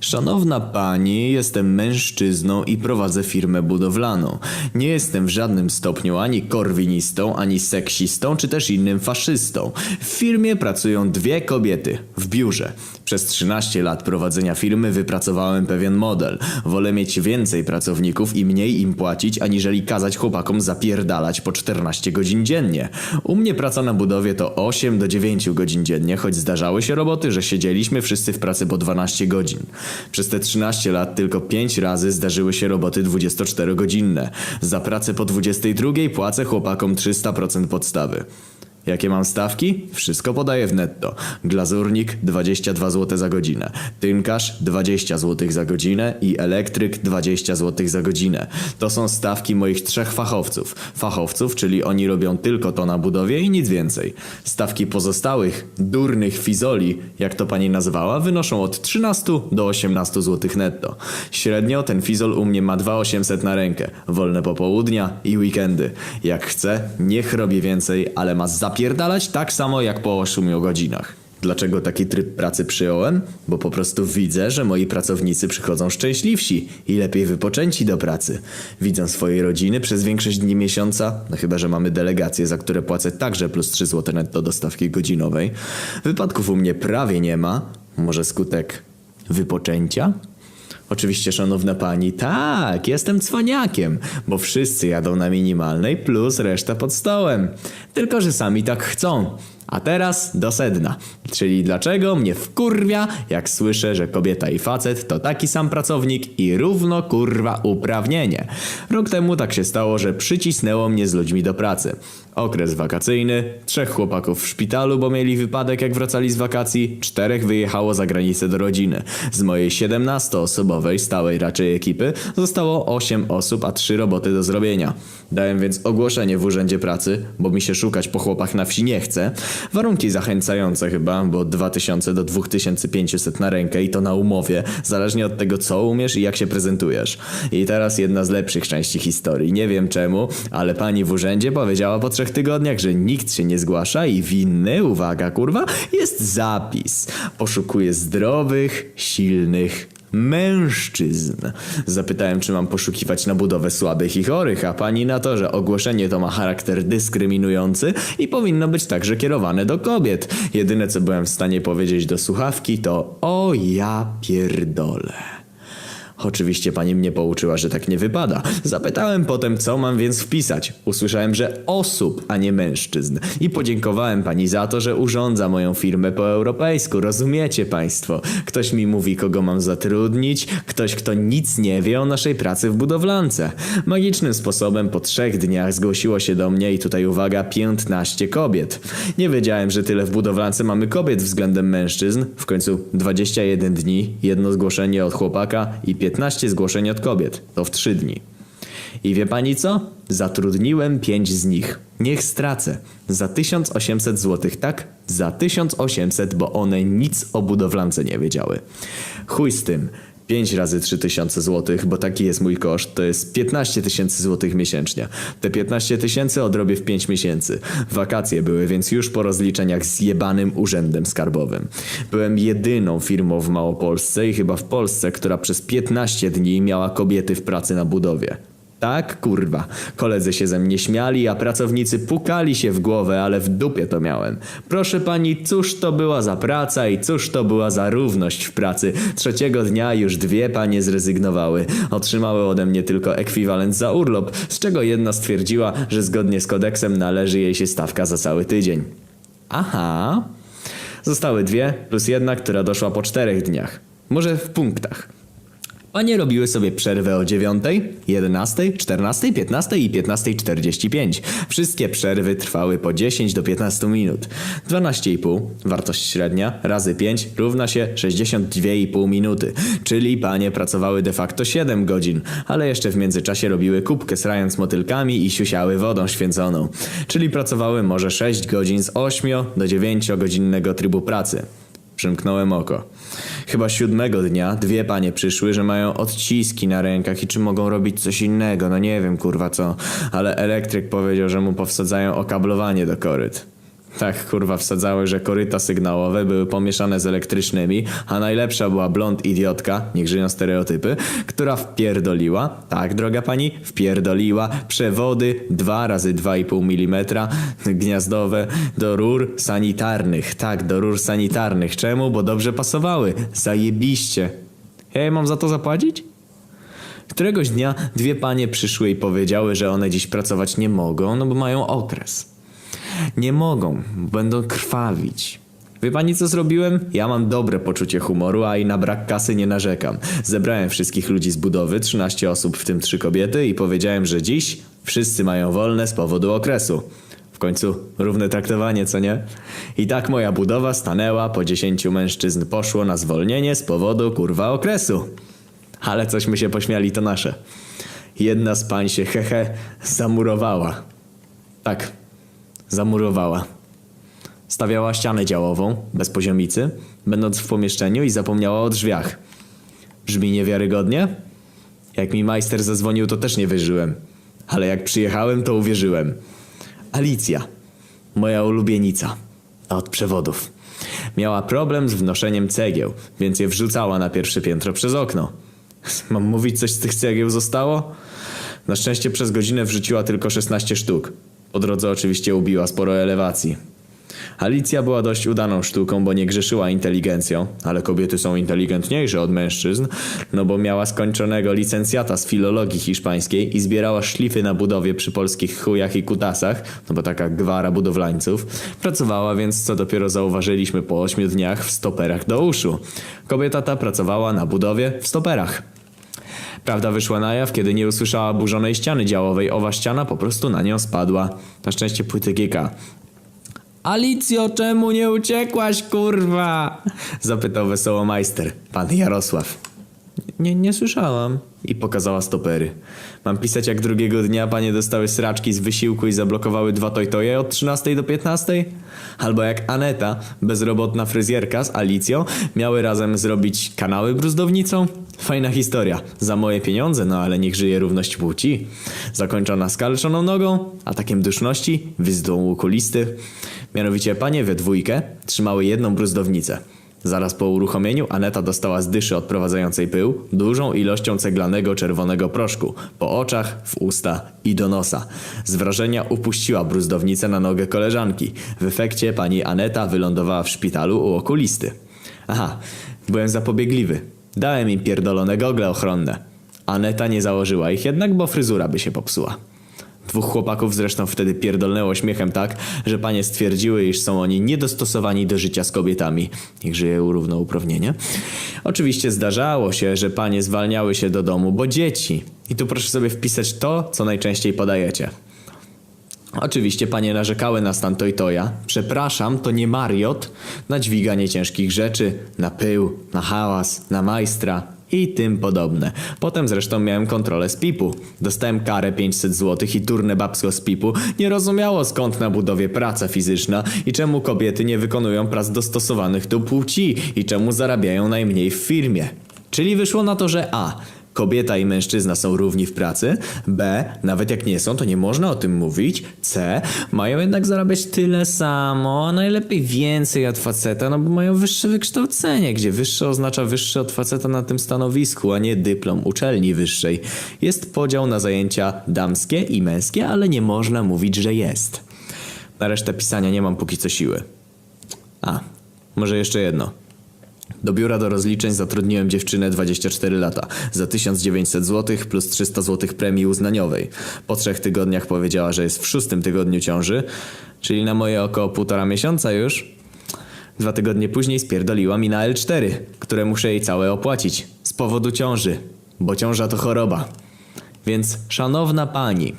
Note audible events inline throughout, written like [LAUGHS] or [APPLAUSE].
Szanowna pani, jestem mężczyzną i prowadzę firmę budowlaną. Nie jestem w żadnym stopniu ani korwinistą, ani seksistą, czy też innym faszystą. W firmie pracują dwie kobiety w biurze. Przez 13 lat prowadzenia firmy wypracowałem pewien model. Wolę mieć więcej pracowników i mniej im płacić, aniżeli kazać chłopakom zapierdalać po 14 godzin dziennie. U mnie praca na budowie to 8 do 9 godzin dziennie, choć zdarzały się roboty, że siedzieliśmy wszyscy w pracy po 12 godzin. Przez te 13 lat tylko 5 razy zdarzyły się roboty 24-godzinne. Za pracę po 22 płacę chłopakom 300% podstawy. Jakie mam stawki? Wszystko podaję w netto. Glazurnik 22 zł za godzinę, tynkarz 20 zł za godzinę i elektryk 20 zł za godzinę. To są stawki moich trzech fachowców. Fachowców, czyli oni robią tylko to na budowie i nic więcej. Stawki pozostałych, durnych fizoli, jak to pani nazwała, wynoszą od 13 do 18 zł netto. Średnio ten fizol u mnie ma 2800 na rękę, wolne popołudnia i weekendy. Jak chce, niech robi więcej, ale ma zapierdalać tak samo jak po 8 godzinach. Dlaczego taki tryb pracy przyjąłem? Bo po prostu widzę, że moi pracownicy przychodzą szczęśliwsi i lepiej wypoczęci do pracy. Widzę swoje rodziny przez większość dni miesiąca, no chyba, że mamy delegacje, za które płacę także plus 3 zł netto do stawki godzinowej. Wypadków u mnie prawie nie ma. Może skutek wypoczęcia? Oczywiście, szanowna pani, tak, jestem cwaniakiem, bo wszyscy jadą na minimalnej plus reszta pod stołem. Tylko, że sami tak chcą. A teraz do sedna. Czyli dlaczego mnie wkurwia, jak słyszę, że kobieta i facet to taki sam pracownik i równo kurwa uprawnienie. Rok temu tak się stało, że przycisnęło mnie z ludźmi do pracy. Okres wakacyjny, trzech chłopaków w szpitalu, bo mieli wypadek jak wracali z wakacji, czterech wyjechało za granicę do rodziny. Z mojej 17-osobowej, stałej raczej ekipy, zostało 8 osób, a 3 roboty do zrobienia. Dałem więc ogłoszenie w urzędzie pracy, bo mi się szukać po chłopach na wsi nie chce. Warunki zachęcające chyba, bo 2000 do 2500 na rękę i to na umowie, zależnie od tego co umiesz i jak się prezentujesz. I teraz jedna z lepszych części historii. Nie wiem czemu, ale pani w urzędzie powiedziała po trzech tygodniach, że nikt się nie zgłasza i winny, uwaga kurwa, jest zapis. Poszukuje zdrowych, silnych mężczyzn. Zapytałem, czy mam poszukiwać na budowę słabych i chorych, a pani na to, że ogłoszenie to ma charakter dyskryminujący i powinno być także kierowane do kobiet. Jedyne, co byłem w stanie powiedzieć do słuchawki, to o ja pierdolę. Oczywiście pani mnie pouczyła, że tak nie wypada. Zapytałem potem, co mam więc wpisać. Usłyszałem, że osób, a nie mężczyzn. I podziękowałem pani za to, że urządza moją firmę po europejsku. Rozumiecie państwo? Ktoś mi mówi, kogo mam zatrudnić, ktoś, kto nic nie wie o naszej pracy w budowlance. Magicznym sposobem po trzech dniach zgłosiło się do mnie i tutaj uwaga, 15 kobiet. Nie wiedziałem, że tyle w budowlance mamy kobiet względem mężczyzn. W końcu 21 dni, jedno zgłoszenie od chłopaka i 15 zgłoszeń od kobiet. To w 3 dni. I wie pani co? Zatrudniłem 5 z nich. Niech stracę. Za 1800 zł, tak? Za 1800, bo one nic o budowlance nie wiedziały. Chuj z tym. 5 razy 3000 zł, bo taki jest mój koszt, to jest 15 tysięcy złotych miesięcznie. Te 15 tysięcy odrobię w 5 miesięcy. Wakacje były, więc już po rozliczeniach z jebanym urzędem skarbowym. Byłem jedyną firmą w Małopolsce i chyba w Polsce, która przez 15 dni miała kobiety w pracy na budowie. Tak, kurwa. Koledzy się ze mnie śmiali, a pracownicy pukali się w głowę, ale w dupie to miałem. Proszę pani, cóż to była za praca i cóż to była za równość w pracy. Trzeciego dnia już dwie panie zrezygnowały. Otrzymały ode mnie tylko ekwiwalent za urlop, z czego jedna stwierdziła, że zgodnie z kodeksem należy jej się stawka za cały tydzień. Aha. Zostały dwie, plus jedna, która doszła po czterech dniach. Może w punktach. Panie robiły sobie przerwę o 9, 11, 14, 15 i 15.45. Wszystkie przerwy trwały po 10 do 15 minut. 12,5, wartość średnia, razy 5 równa się 62,5 minuty. Czyli panie pracowały de facto 7 godzin, ale jeszcze w międzyczasie robiły kubkę srając motylkami i siusiały wodą święconą. Czyli pracowały może 6 godzin z 8 do 9 godzinnego trybu pracy. Przymknąłem oko. Chyba siódmego dnia dwie panie przyszły, że mają odciski na rękach i czy mogą robić coś innego. No nie wiem kurwa co, ale elektryk powiedział, że mu powsadzają okablowanie do koryt. Tak, kurwa, wsadzały, że koryta sygnałowe były pomieszane z elektrycznymi, a najlepsza była blond idiotka, niech żyją stereotypy, która wpierdoliła, tak droga pani, wpierdoliła przewody 2 razy 2,5 mm gniazdowe do rur sanitarnych. Tak, do rur sanitarnych. Czemu? Bo dobrze pasowały. Zajebiście. Ja mam za to zapłacić? Któregoś dnia dwie panie przyszły i powiedziały, że one dziś pracować nie mogą, no bo mają okres. Nie mogą, będą krwawić. Wie pani co zrobiłem? Ja mam dobre poczucie humoru, a i na brak kasy nie narzekam. Zebrałem wszystkich ludzi z budowy, 13 osób, w tym 3 kobiety i powiedziałem, że dziś wszyscy mają wolne z powodu okresu. W końcu równe traktowanie, co nie? I tak moja budowa stanęła, po 10 mężczyzn poszło na zwolnienie z powodu kurwa okresu. Ale cośmy się pośmiali, to nasze. Jedna z pań się hehe zamurowała. Tak, zamurowała. Stawiała ścianę działową, bez poziomicy, będąc w pomieszczeniu i zapomniała o drzwiach. Brzmi niewiarygodnie? Jak mi majster zadzwonił, to też nie wierzyłem. Ale jak przyjechałem, to uwierzyłem. Alicja, moja ulubienica, a od przewodów. Miała problem z wnoszeniem cegieł, więc je wrzucała na pierwsze piętro przez okno. [LAUGHS] Mam mówić, coś z tych cegieł zostało? Na szczęście przez godzinę wrzuciła tylko 16 sztuk. Po drodze oczywiście ubiła sporo elewacji. Alicja była dość udaną sztuką, bo nie grzeszyła inteligencją, ale kobiety są inteligentniejsze od mężczyzn, no bo miała skończonego licencjata z filologii hiszpańskiej i zbierała szlify na budowie przy polskich chujach i kutasach, no bo taka gwara budowlańców. Pracowała więc, co dopiero zauważyliśmy po ośmiu dniach, w stoperach do uszu. Kobieta ta pracowała na budowie w stoperach. Prawda wyszła na jaw, kiedy nie usłyszała burzonej ściany działowej, owa ściana po prostu na nią spadła. Na szczęście płyty giga. Alicjo, czemu nie uciekłaś, kurwa? Zapytał wesoło majster, pan Jarosław. Nie, nie słyszałam. I pokazała stopery. Mam pisać jak drugiego dnia panie dostały sraczki z wysiłku i zablokowały dwa tojtoje od 13 do 15? Albo jak Aneta, bezrobotna fryzjerka z Alicją, miały razem zrobić kanały bruzdownicą? Fajna historia. Za moje pieniądze, no ale niech żyje równość płci. Zakończona skalczoną nogą, atakiem duszności, wyzdą okulisty. Mianowicie panie we dwójkę trzymały jedną bruzdownicę. Zaraz po uruchomieniu Aneta dostała z dyszy odprowadzającej pył dużą ilością ceglanego czerwonego proszku po oczach, w usta i do nosa. Z wrażenia upuściła bruzdownicę na nogę koleżanki. W efekcie pani Aneta wylądowała w szpitalu u okulisty. Aha, byłem zapobiegliwy. Dałem im pierdolone gogle ochronne. Aneta nie założyła ich jednak, bo fryzura by się popsuła. Dwóch chłopaków zresztą wtedy pierdolnęło śmiechem tak, że panie stwierdziły, iż są oni niedostosowani do życia z kobietami. Niech żyje równouprawnienie. Oczywiście zdarzało się, że panie zwalniały się do domu, bo dzieci. I tu proszę sobie wpisać to, co najczęściej podajecie. Oczywiście panie narzekały na stan Toytoja. Przepraszam, to nie Mariot. Na dźwiganie ciężkich rzeczy, na pył, na hałas, na majstra i tym podobne. Potem zresztą miałem kontrolę z PIP-u. Dostałem karę 500 zł i turne babsko z PIP-u nie rozumiało skąd na budowie praca fizyczna i czemu kobiety nie wykonują prac dostosowanych do płci i czemu zarabiają najmniej w firmie. Czyli wyszło na to, że A. Kobieta i mężczyzna są równi w pracy. B. Nawet jak nie są, to nie można o tym mówić. C. Mają jednak zarabiać tyle samo, a najlepiej więcej od faceta, no bo mają wyższe wykształcenie, gdzie wyższe oznacza wyższe od faceta na tym stanowisku, a nie dyplom uczelni wyższej. Jest podział na zajęcia damskie i męskie, ale nie można mówić, że jest. Na resztę pisania nie mam póki co siły. A, może jeszcze jedno. Do biura do rozliczeń zatrudniłem dziewczynę 24 lata za 1900 zł plus 300 zł premii uznaniowej. Po trzech tygodniach powiedziała, że jest w szóstym tygodniu ciąży, czyli na moje około półtora miesiąca już. Dwa tygodnie później spierdoliła mi na L4, które muszę jej całe opłacić z powodu ciąży, bo ciąża to choroba. Więc szanowna pani,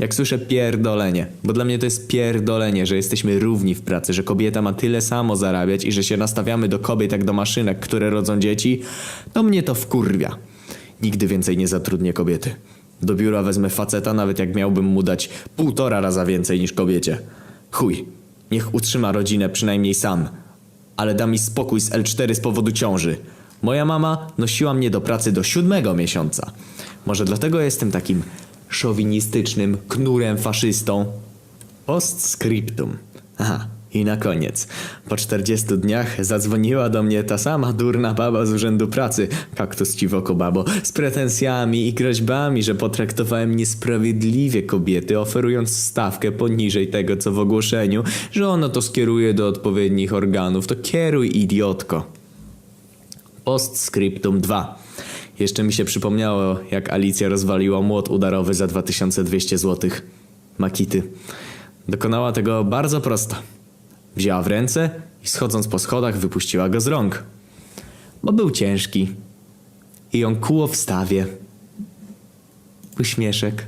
jak słyszę pierdolenie, bo dla mnie to jest pierdolenie, że jesteśmy równi w pracy, że kobieta ma tyle samo zarabiać i że się nastawiamy do kobiet jak do maszynek, które rodzą dzieci, to mnie to wkurwia. Nigdy więcej nie zatrudnię kobiety. Do biura wezmę faceta, nawet jak miałbym mu dać półtora raza więcej niż kobiecie. Chuj, niech utrzyma rodzinę przynajmniej sam. Ale da mi spokój z L4 z powodu ciąży. Moja mama nosiła mnie do pracy do siódmego miesiąca. Może dlatego jestem takim szowinistycznym knurem faszystą. Postscriptum. Aha, I na koniec, po 40 dniach zadzwoniła do mnie ta sama durna baba z urzędu pracy, kaktus ci w oko babo, z pretensjami i groźbami, że potraktowałem niesprawiedliwie kobiety, oferując stawkę poniżej tego co w ogłoszeniu, że ono to skieruje do odpowiednich organów. To kieruj, idiotko. Postscriptum 2. Jeszcze mi się przypomniało, jak Alicja rozwaliła młot udarowy za 2200 zł. Makity. Dokonała tego bardzo prosto. Wzięła w ręce i schodząc po schodach wypuściła go z rąk. Bo był ciężki. I ją kuło w stawie. Uśmieszek.